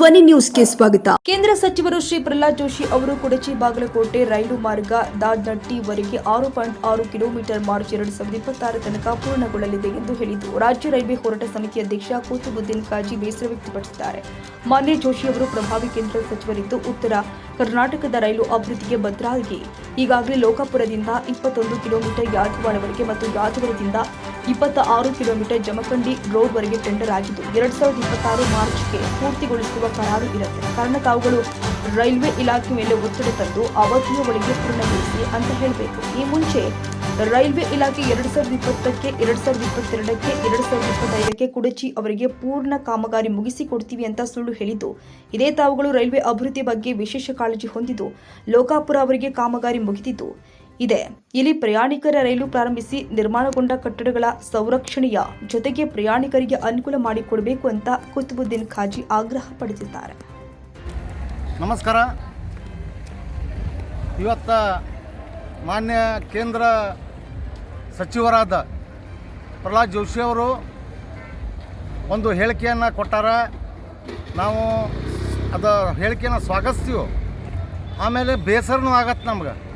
ಧ್ವನಿ ನ್ಯೂಸ್ಗೆ ಸ್ವಾಗತ. ಕೇಂದ್ರ ಸಚಿವರು ಶ್ರೀ ಪ್ರಹ್ಲಾದ್ ಜೋಶಿ ಅವರು ಕೊಡಚಿ ಬಾಗಲಕೋಟೆ ರೈಲು ಮಾರ್ಗ ದಾಡ್ನಟ್ಟಿವರೆಗೆ ಆರು ಪಾಯಿಂಟ್ ಆರು ಕಿಲೋಮೀಟರ್ ಮಾರ್ಚ್ ಎರಡು ಸಾವಿರದ ಇಪ್ಪತ್ತಾರ ತನಕ ಪೂರ್ಣಗೊಳ್ಳಲಿದೆ ಎಂದು ಹೇಳಿದರು ರಾಜ್ಯ ರೈಲ್ವೆ ಹೋರಾಟ ಸಮಿತಿ ಅಧ್ಯಕ್ಷ ಕೂತುಬುದ್ದೀನ್ ಕಾಜಿ ಬೇಸರ ವ್ಯಕ್ತಪಡಿಸಿದ್ದಾರೆ. ಮಾನ್ಯ ಜೋಶಿ ಅವರು ಪ್ರಭಾವಿ ಕೇಂದ್ರ ಸಚಿವರಿದ್ದು, ಉತ್ತರ ಕರ್ನಾಟಕದ ರೈಲು ಅಭಿವೃದ್ಧಿಗೆ ಬದ್ಧರಾಗಿ ಈಗಾಗಲೇ ಲೋಕಾಪುರದಿಂದ ಇಪ್ಪತ್ತೊಂದು ಕಿಲೋಮೀಟರ್ ಯಾದವಾಡವರೆಗೆ ಮತ್ತು ಯಾದವಾಡದಿಂದ ಇಪ್ಪತ್ತ ಆರು ಕಿಲೋಮೀಟರ್ ಜಮಖಂಡಿ ರೋಡ್ವರೆಗೆ ಟೆಂಡರ್ ಆಗಿದ್ದು, ಎರಡ್ ಸಾವಿರದ ಇಪ್ಪತ್ತಾರು ಮಾರ್ಚ್ಗೆ ಪೂರ್ತಿಗೊಳಿಸುವ ಕರಾರು ಇರುತ್ತೆ. ಕಾರಣ ತಾವುಗಳು ರೈಲ್ವೆ ಇಲಾಖೆ ಮೇಲೆ ಒತ್ತಡ ತಂದು ಅವಧಿಯ ಒಳಗೆ ಪೂರ್ಣಗೊಳಿಸಿ ಅಂತ ಹೇಳಬೇಕು. ಈ ಮುಂಚೆ ರೈಲ್ವೆ ಇಲಾಖೆ ಎರಡ್ ಸಾವಿರದ ಇಪ್ಪತ್ತಕ್ಕೆ, ಎರಡ್ ಸಾವಿರದ ಇಪ್ಪತ್ತೆರಡಕ್ಕೆ, ಎರಡ್ ಸಾವಿರದ ಇಪ್ಪತ್ತೈದಕ್ಕೆ ಕುಡಚಿ ಅವರಿಗೆ ಪೂರ್ಣ ಕಾಮಗಾರಿ ಮುಗಿಸಿ ಕೊಡ್ತೀವಿ ಅಂತ ಸುಳ್ಳು ಹೇಳಿದ್ದು, ಇದೇ ತಾವುಗಳು ರೈಲ್ವೆ ಅಭಿವೃದ್ಧಿ ಬಗ್ಗೆ ವಿಶೇಷ ಕಾಳಜಿ ಹೊಂದಿದ್ದು, ಲೋಕಾಪುರ ಅವರಿಗೆ ಕಾಮಗಾರಿ ಮುಗಿದಿದ್ದು ಇದೆ. ಇಲ್ಲಿ ಪ್ರಯಾಣಿಕರ ರೈಲು ಪ್ರಾರಂಭಿಸಿ ನಿರ್ಮಾಣಗೊಂಡ ಕಟ್ಟಡಗಳ ಸಂರಕ್ಷಣೆಯ ಜೊತೆಗೆ ಪ್ರಯಾಣಿಕರಿಗೆ ಅನುಕೂಲ ಮಾಡಿಕೊಡಬೇಕು ಅಂತ ಕುತುಬುದ್ದೀನ್ ಖಾಜಿ ಆಗ್ರಹ ಪಡಿಸಿದ್ದಾರೆ. ನಮಸ್ಕಾರ. ಇವತ್ತ ಮಾನ್ಯ ಕೇಂದ್ರ ಸಚಿವರಾದ ಪ್ರಹ್ಲಾದ್ ಜೋಶಿ ಅವರು ಒಂದು ಹೇಳಿಕೆಯನ್ನು ಕೊಟ್ಟಾರ. ನಾವು ಅದು ಹೇಳಿಕೆಯನ್ನು ಸ್ವಾಗತಿಸ್ತೀವಿ ಆಮೇಲೆ ಬೇಸರನೂ ಆಗತ್ತೆ ನಮ್ಗೆ.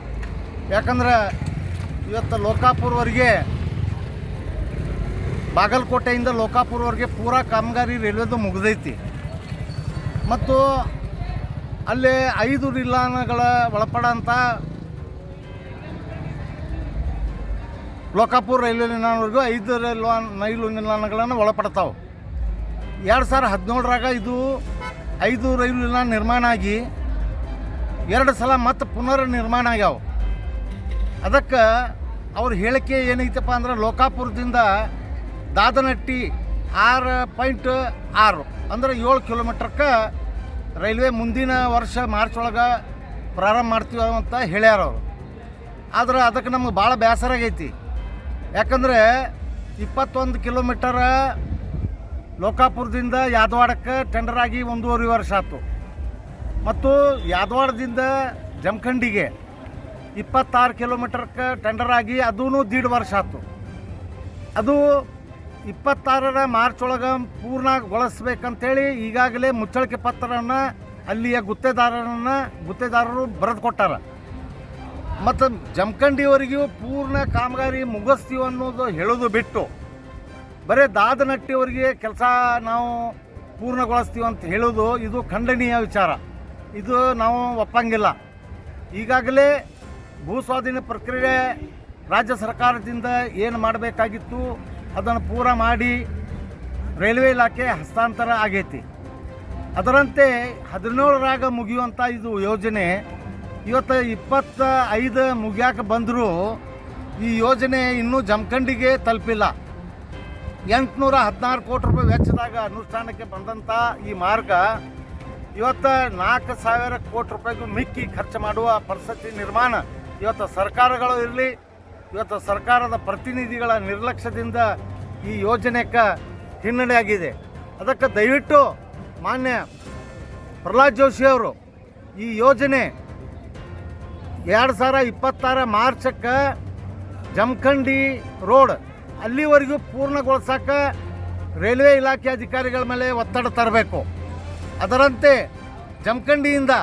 ಯಾಕಂದ್ರೆ ಇವತ್ತು ಲೋಕಾಪುರವರೆಗೆ, ಬಾಗಲಕೋಟೆಯಿಂದ ಲೋಕಾಪುರವರೆಗೆ ಪೂರಾ ಕಾಮಗಾರಿ ರೈಲ್ವೆದು ಮುಗಿದೈತಿ. ಮತ್ತು ಅಲ್ಲಿ ಐದು ನಿಲ್ದಾಣಗಳ ಒಳಪಡಂಥ ಲೋಕಾಪುರ ರೈಲ್ವೆ ನಿಲ್ದಾಣವರೆಗೂ ಐದು ರೈಲ್ವ ರೈಲು ನಿಲ್ದಾಣಗಳನ್ನು ಒಳಪಡ್ತಾವೆ. ಎರಡು ಸಾವಿರ ಹದಿನೇಳರಾಗ ಇದು ಐದು ರೈಲು ನಿಲ್ದಾಣ ನಿರ್ಮಾಣ ಆಗಿ, ಎರಡು ಸಲ ಮತ್ತೆ ಪುನರ್ ನಿರ್ಮಾಣ ಆಗ್ಯಾವ. ಅದಕ್ಕೆ ಅವ್ರ ಹೇಳಿಕೆ ಏನೈತಪ್ಪ ಅಂದ್ರೆ ಲೋಕಾಪುರದಿಂದ ದಾದನಟ್ಟಿ ಆರು ಪಾಯಿಂಟ್ ಆರು ಅಂದ್ರೆ ಏಳು ಕಿಲೋಮೀಟ್ರಕ್ಕೆ ರೈಲ್ವೆ ಮುಂದಿನ ವರ್ಷ ಮಾರ್ಚ್ ಒಳಗೆ ಪ್ರಾರಂಭ ಮಾಡ್ತೀವಿ ಅಂತ ಹೇಳ್ಯಾರ ಅವರು. ಆದ್ರೆ ಅದಕ್ಕೆ ನಮ್ಗೆ ಭಾಳ ಬೇಸರ ಆಗೈತಿ. ಯಾಕಂದರೆ ಇಪ್ಪತ್ತೊಂದು ಕಿಲೋಮೀಟರ್ ಲೋಕಾಪುರದಿಂದ ಯಾದವಾಡಕ್ಕೆ ಟೆಂಡರ್ ಆಗಿ ಒಂದೂವರೆ ವರ್ಷ ಆಯ್ತು ಮತ್ತು ಯಾದವಾಡದಿಂದ ಜಮಖಂಡಿಗೆ ಇಪ್ಪತ್ತಾರು ಕಿಲೋಮೀಟರ್ಗೆ ಟೆಂಡರ್ ಆಗಿ ಅದೂ ದೀಡ್ ವರ್ಷ ಆಯ್ತು. ಅದು ಇಪ್ಪತ್ತಾರರ ಮಾರ್ಚ್ ಒಳಗೆ ಪೂರ್ಣಗೊಳಿಸ್ಬೇಕಂತೇಳಿ ಈಗಾಗಲೇ ಮುಚ್ಚಳಿಕೆ ಪತ್ರವನ್ನು ಅಲ್ಲಿಯ ಗುತ್ತೇದಾರರನ್ನು ಗುತ್ತೇದಾರರು ಬರೆದು ಕೊಟ್ಟಾರ. ಮತ್ತು ಜಮಖಂಡಿಯವರಿಗೂ ಪೂರ್ಣ ಕಾಮಗಾರಿ ಮುಗಿಸ್ತೀವಿ ಅನ್ನೋದು ಹೇಳೋದು ಬಿಟ್ಟು ಬರೀ ದಾದನಟ್ಟಿಯವರಿಗೆ ಕೆಲಸ ನಾವು ಪೂರ್ಣಗೊಳಿಸ್ತೀವಿ ಅಂತ ಹೇಳೋದು ಇದು ಖಂಡನೀಯ ವಿಚಾರ. ಇದು ನಾವು ಒಪ್ಪಂಗಿಲ್ಲ. ಈಗಾಗಲೇ ಭೂ ಸ್ವಾಧೀನ ಪ್ರಕ್ರಿಯೆ ರಾಜ್ಯ ಸರ್ಕಾರದಿಂದ ಏನು ಮಾಡಬೇಕಾಗಿತ್ತು, ಅದನ್ನು ಪೂರ ಮಾಡಿ ರೈಲ್ವೆ ಇಲಾಖೆ ಹಸ್ತಾಂತರ ಆಗೈತಿ. ಅದರಂತೆ ಹದಿನೇಳರಾಗ ಮುಗಿಯುವಂಥ ಇದು ಯೋಜನೆ, ಇವತ್ತು ಇಪ್ಪತ್ತ ಐದು ಮುಗಿಯಾಕೆ ಬಂದರೂ ಈ ಯೋಜನೆ ಇನ್ನೂ ಜಮಖಂಡಿಗೆ ತಲುಪಿಲ್ಲ. ಎಂಟುನೂರ ಹದಿನಾರು ಕೋಟಿ ರೂಪಾಯಿ ವೆಚ್ಚದಾಗ ಅನುಷ್ಠಾನಕ್ಕೆ ಬಂದಂಥ ಈ ಮಾರ್ಗ ಇವತ್ತು ನಾಲ್ಕು ಸಾವಿರ ಕೋಟಿ ರೂಪಾಯಿಗೂ ಮಿಕ್ಕಿ ಖರ್ಚು ಮಾಡುವ ಪರಿಸ್ಥಿತಿ ನಿರ್ಮಾಣ. ಇವತ್ತು ಸರ್ಕಾರಗಳು ಇರಲಿ, ಇವತ್ತು ಸರ್ಕಾರದ ಪ್ರತಿನಿಧಿಗಳ ನಿರ್ಲಕ್ಷ್ಯದಿಂದ ಈ ಯೋಜನೆಗೆ ಹಿನ್ನಡೆ ಆಗಿದೆ. ಅದಕ್ಕೆ ದಯವಿಟ್ಟು ಮಾನ್ಯ ಪ್ರಹ್ಲಾದ್ ಜೋಶಿ ಅವರು ಈ ಯೋಜನೆ ಎರಡು ಸಾವಿರ ಇಪ್ಪತ್ತಾರ ಮಾರ್ಚಕ್ಕೆ ಜಮಖಂಡಿ ರೋಡ್ ಅಲ್ಲಿವರೆಗೂ ಪೂರ್ಣಗೊಳಿಸೋಕೆ ರೈಲ್ವೆ ಇಲಾಖೆ ಅಧಿಕಾರಿಗಳ ಮೇಲೆ ಒತ್ತಡ ತರಬೇಕು. ಅದರಂತೆ ಜಮಖಂಡಿಯಿಂದ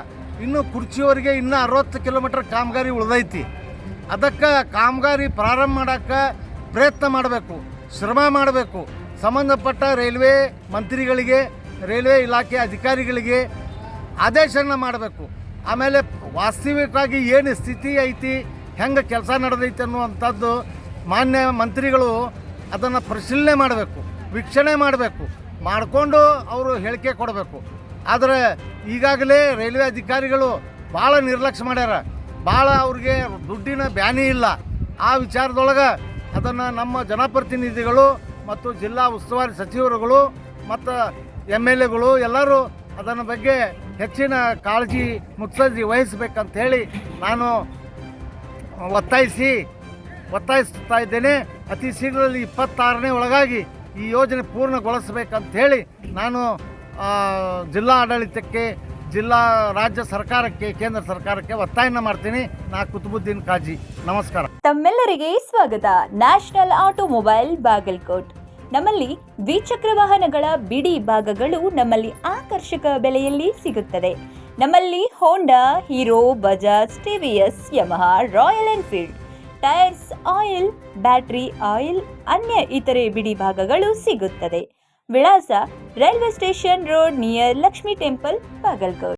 ಇನ್ನು ಕುರ್ಚಿವರೆಗೆ ಇನ್ನೂ ಅರವತ್ತು ಕಿಲೋಮೀಟರ್ ಕಾಮಗಾರಿ ಉಳಿದೈತಿ. ಅದಕ್ಕೆ ಕಾಮಗಾರಿ ಪ್ರಾರಂಭ ಮಾಡೋಕ್ಕೆ ಪ್ರಯತ್ನ ಮಾಡಬೇಕು, ಶ್ರಮ ಮಾಡಬೇಕು. ಸಂಬಂಧಪಟ್ಟ ರೈಲ್ವೆ ಮಂತ್ರಿಗಳಿಗೆ, ರೈಲ್ವೆ ಇಲಾಖೆ ಅಧಿಕಾರಿಗಳಿಗೆ ಆದೇಶನ ಮಾಡಬೇಕು. ಆಮೇಲೆ ವಾಸ್ತವಿಕವಾಗಿ ಏನು ಸ್ಥಿತಿ ಐತಿ, ಹೆಂಗೆ ಕೆಲಸ ನಡೆದೈತೆ ಅನ್ನುವಂಥದ್ದು ಮಾನ್ಯ ಮಂತ್ರಿಗಳು ಅದನ್ನು ಪರಿಶೀಲನೆ ಮಾಡಬೇಕು, ವೀಕ್ಷಣೆ ಮಾಡಬೇಕು. ಮಾಡಿಕೊಂಡು ಅವರು ಹೇಳಿಕೆ ಕೊಡಬೇಕು. ಆದರೆ ಈಗಾಗಲೇ ರೈಲ್ವೆ ಅಧಿಕಾರಿಗಳು ಭಾಳ ನಿರ್ಲಕ್ಷ್ಯ ಮಾಡ್ಯಾರ. ಭಾಳ ಅವ್ರಿಗೆ ದುಡ್ಡಿನ ಬ್ಯಾನಿ ಇಲ್ಲ. ಆ ವಿಚಾರದೊಳಗೆ ಅದನ್ನು ನಮ್ಮ ಜನಪ್ರತಿನಿಧಿಗಳು ಮತ್ತು ಜಿಲ್ಲಾ ಉಸ್ತುವಾರಿ ಸಚಿವರುಗಳು ಮತ್ತು ಎಂ ಎಲ್ ಎಗಳು ಎಲ್ಲರೂ ಅದನ್ನ ಬಗ್ಗೆ ಹೆಚ್ಚಿನ ಕಾಳಜಿ ಮುತ್ಸಜ್ಜಿ ವಹಿಸ್ಬೇಕಂತ ಹೇಳಿ ನಾನು ಒತ್ತಾಯಿಸಿ ಒತ್ತಾಯಿಸ್ತಾ ಇದ್ದೇನೆ. ಅತಿ ಶೀಘ್ರದಲ್ಲಿ ಇಪ್ಪತ್ತಾರನೇ ಒಳಗಾಗಿ ಈ ಯೋಜನೆ ಪೂರ್ಣಗೊಳಿಸಬೇಕಂತ ಹೇಳಿ ನಾನು ಜಿಲ್ಲಾ ಆಡಳಿತಕ್ಕೆ, ಜಿಲ್ಲಾ ರಾಜ್ಯ ಸರ್ಕಾರಕ್ಕೆ, ಕೇಂದ್ರ ಸರ್ಕಾರಕ್ಕೆ ಒತ್ತಾಯನ ಮಾಡ್ತೀನಿ. ನಾ ಕುತುಬುದ್ದೀನ್ ಕಾಜಿ. ನಮಸ್ಕಾರ. ತಮ್ಮೆಲ್ಲರಿಗೆ ಸ್ವಾಗತ. National automobile Bagalkot. ನಮ್ಮಲ್ಲಿ ದ್ವಿಚಕ್ರ ವಾಹನಗಳ ಬಿಡಿ ಭಾಗಗಳು ನಮ್ಮಲ್ಲಿ ಆಕರ್ಷಕ ಬೆಲೆಯಲ್ಲಿ ಸಿಗುತ್ತದೆ. ನಮ್ಮಲ್ಲಿ Honda Hero Bajaj TVS Yamaha Royal Enfield tyres oil battery oil ಅನ್ಯ ಇತರೆ ಬಿಡಿ ಭಾಗಗಳು ಸಿಗುತ್ತದೆ. ವಿಳಾಸ railway station road near Lakshmi temple Bagalkot